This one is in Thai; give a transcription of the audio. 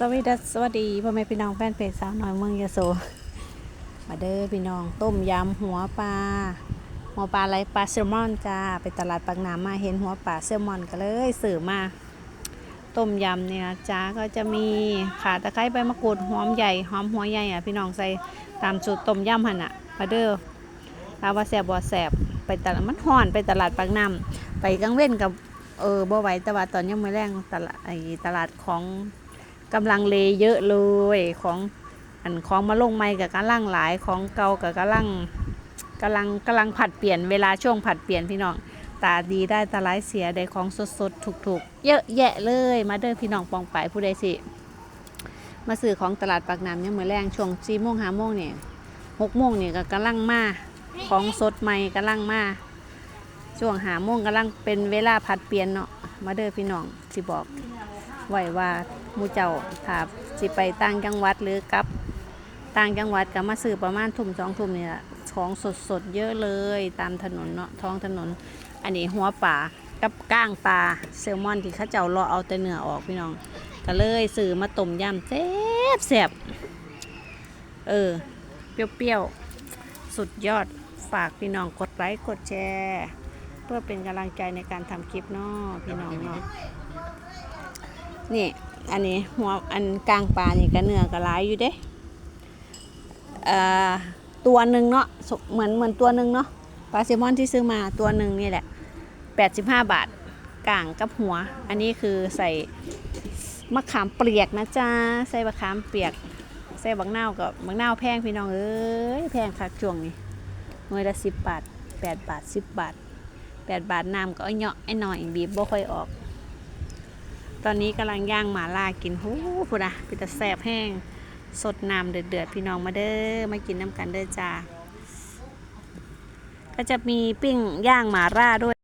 สวัสดีสวัสดีพ่อแม่พี่น้องแฟนเพจสาวน้อยเมืองยะโสมาเด้อพี่น้องต้มยำหัวปลาหัวปลาอะไรปลาแซลมอนจ้าไปตลาดปากน้ำมาเห็นหัวปลาแซลมอนก็เลยสื่อมาต้มยำเนี่ยนะจ้าก็จะมีข่าตะไคร้ใบมะกรูดหอมใหญ่หอมหัวใหญ่อะพี่น้องใส่ตามสูตรต้มยำหันอะมาเด้อตาว่าแสบบ่แสบไปตลาดมันห่อนไปตลาดปากน้ำไปกลางเว้นกับเออบ่ไหวแต่ว่าตอนยังไม่แรงตลาดไอ้ตลาดของ กำลังเลเยอะเลยของอันของมาลงใหม่กับกำลังหลายของเก่ากับกำลังกำลังกำลังผัดเปลี่ยนเวลาช่วงผัดเปลี่ยนพี่น้องตาดีได้ตาร้ายเสียได้ของสดสดถูกถูกๆ เยอะแยะเลยมาเด้อพี่น้องปองไปผู้ใดสิมาซื้อของตลาดปากน้ำเนี่ยเหมือนแรงช่วงสี่โมงห้าโมงเนี่ยหกโมงเนี่ยก็กำลังมาของสดใหม่กำลังมาช่วงหาโมงกำลังเป็นเวลาผัดเปลี่ยนเนาะมาเด้อพี่น้องสิบอกไหวว่า มูเจ้าถ้าสิไปต่างจังหวัดหรือกลับต่างจังหวัดก็มาซื้อประมาณทุ่มสองทุ่มนี่แหละของสดสดๆเยอะเลยตามถนนเนาะท้องถนน อันนี้หัวป่ากับก้างปลาแซลมอนที่เขาเจ้ารอเอาแต่เนื้อออกพี่น้องก็เลยซื้อมาต้มยำแซ่บแซ่บเออ เปรี้ยวๆ สุดยอดฝากพี่น้องกดไลค์กดแชร์เพื่อเป็นกำลังใจในการทำคลิปเนาะพี่น้องเนาะนี่ อันนี้หัวอันกลางปลานี่ก็เนื้อก็หลายอยู่เด้ตัวหนึ่งเนาะเหมือนเหมือนตัวหนึ่งเนาะปลาแซลมอนที่ซื้อมาตัวหนึ่งนี่แหละ 85 บาทกลางกับหัว อันนี้คือใส่มะขามเปียกนะจ๊ะใส่มะขามเปียก ใส่บักนาวกับบักนาวแพงพี่น้องเอ้ยแพงคักช่วงนี้หน่วยละ10 บาท 8 บาท 10 บาท 8 บาทน้ำก็เอาเหาะไอ้หน่อยบีบบ่ค่อยออก ตอนนี้กำลังย่างหมาล่ากินหูพูดอะพี่ตาแสบแห้ง สดน้ำเดือดๆพี่น้องมาเด้อมากินน้ำกันเด้อจ้าก็จะมีปิ้งย่างหมาล่าด้วย